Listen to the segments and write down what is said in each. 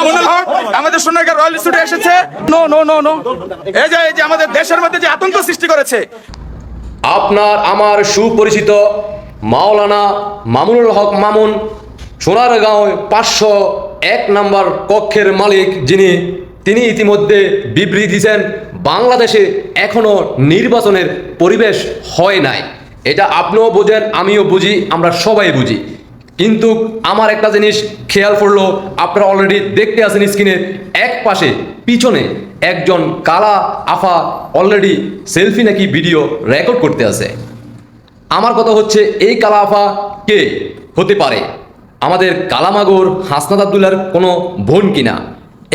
মামুনুল হক, আমাদের Sonargaon royal studio এসেছে। No no no no. এই যে এই যে আমাদের দেশের মধ্যে যে আতঙ্ক সৃষ্টি করেছে। আপনার, আমার সুপরিচিত মাওলানা মামুনুল হক মামুন, সোনারগাঁও পাঁচশো এক নম্বর কক্ষের মালিক যিনি, তিনি ইতিমধ্যে বিবৃতি দিয়েছেন, বাংলাদেশে এখনও নির্বাচনের পরিবেশ হয় নাই। এটা আপনিও বোঝেন, আমিও বুঝি, আমরা সবাই বুঝি। কিন্তু আমার একটা জিনিস খেয়াল করল আপনারা অলরেডি দেখতে আছেন স্ক্রিনে এক পাশে, পিছনে একজন কালা আফা অলরেডি সেলফি নাকি ভিডিও রেকর্ড করতে আছে। আমার কথা হচ্ছে, এই কালা আফা কে? হতে পারে। আমাদের কালামাগর হাসনাত আবদুল্লার কোনো বোন কিনা?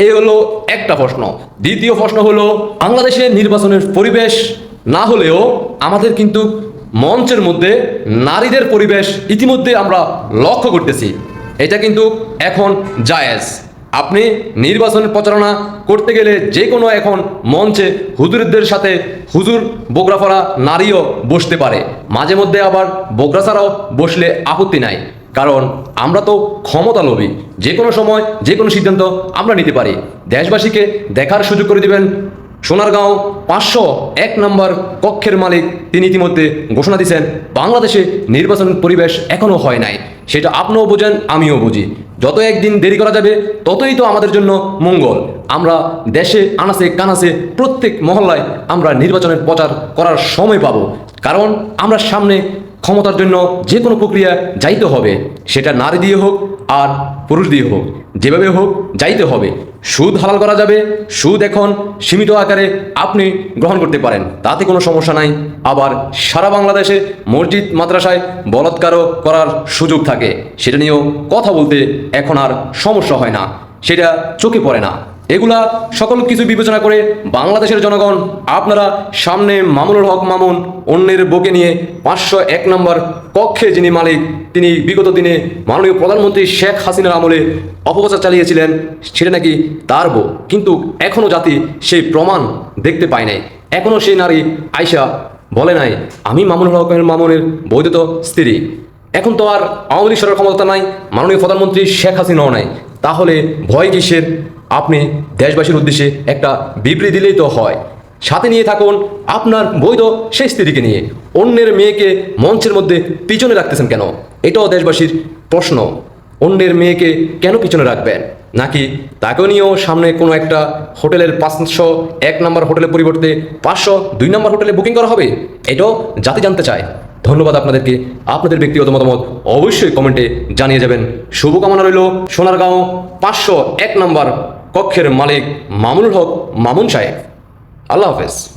এই হলো একটা প্রশ্ন। দ্বিতীয় প্রশ্ন হলো বাংলাদেশের নির্বাচনের পরিবেশ না হলেও আমাদের কিন্তু মঞ্চের মধ্যে নারীদের পরিবেশ ইতিমধ্যে আমরা লক্ষ্য করতেছি। এটা কিন্তু এখন জায়েজ। আপনি নির্বাচনের প্রচারণা করতে গেলে যে কোনো এখন মঞ্চে হুজুরদের সাথে হুজুর, বোগরাফারা, নারীও বসতে পারে। মাঝে মধ্যে আবার বোগরা ছাড়াও বসলে আপত্তি নাই। কারণ আমরা তো ক্ষমতা লোভী যে কোনো সময় যে কোনো সিদ্ধান্ত আমরা নিতে পারি। দেশবাসীকে দেখার সুযোগ করে দিবেন সোনারগাঁও পাঁচশো এক নম্বর কক্ষের মালিক তিনি ইতিমধ্যে ঘোষণা দিয়েছেন, বাংলাদেশে নির্বাচন পরিবেশ এখনও হয় নাই। সেটা আপনিও বোঝেন, আমিও বুঝি। যত একদিন দেরি করা যাবে, ততই তো আমাদের জন্য মঙ্গল। আমরা দেশে আনাসে কানাসে প্রত্যেক মহল্লায় আমরা নির্বাচনের প্রচার করার সময় পাবো। কারণ আমরা সামনে ক্ষমতার জন্য যে কোনো প্রক্রিয়া যাইতে হবে, সেটা নারী দিয়ে হোক আর পুরুষ দিয়ে হোক। যেভাবে হোক যাইতে হবে। সুদ হালাল করা যাবে, সুদ এখন সীমিত আকারে আপনি গ্রহণ করতে পারেন, তাতে কোনো সমস্যা নাই। আবার সারা বাংলাদেশে মসজিদ, মাদ্রাসায় বলাৎকারও করার সুযোগ থাকে। সেটা নিয়েও কথা বলতে এখন আর সমস্যা হয় না। সেটা চোখে পড়ে না। এগুলা সকল কিছু বিবেচনা করে বাংলাদেশের জনগণ, আপনারা সামনে মামুনুল হক মামুন, অন্যের বকে নিয়ে পাঁচশো এক নম্বর কক্ষে যিনি মালিক, তিনি বিগত দিনে মাননীয় প্রধানমন্ত্রী শেখ হাসিনার আমলে অপপ্রচার চালিয়েছিলেন, সেটা নাকি তার বউ। কিন্তু এখনও জাতি সেই প্রমাণ দেখতে পায় নাই। এখনও সেই নারী আয়সা বলে নাই, আমি মামুনুল হকের মামুনের বৈধত স্ত্রী। এখন তো আর আওয়ামী লীগ সরকার ক্ষমতা নাই, মাননীয় প্রধানমন্ত্রী শেখ হাসিনাও নাই। তাহলে ভয় কিসের? আপনি দেশবাসীর উদ্দেশ্যে একটা বিবৃতি দিলেই তো হয়। সাথে নিয়ে থাকুন আপনার বৈধ সেই স্ত্রীকে নিয়ে। অন্যের মেয়েকে মঞ্চের মধ্যে পিছনে রাখতেছেন কেন? এটাও দেশবাসীর প্রশ্ন। অন্যের মেয়েকে কেন পিছনে রাখবেন? নাকি তাকেও নিয়েও সামনে কোনো একটা হোটেলের পাঁচশো এক নম্বর হোটেলের পরিবর্তে পাঁচশো দুই নম্বর হোটেলে বুকিং করা হবে? এটাও জাতি জানতে চায়। ধন্যবাদ আপনাদেরকে। আপনাদের ব্যক্তিগত মতামত অবশ্যই কমেন্টে জানিয়ে যাবেন। শুভকামনা রইল সোনারগাঁও পাঁচশো এক নম্বর কক্ষের মালিক মামুনুল হক মামুন সাহেব। আল্লাহ হাফেজ।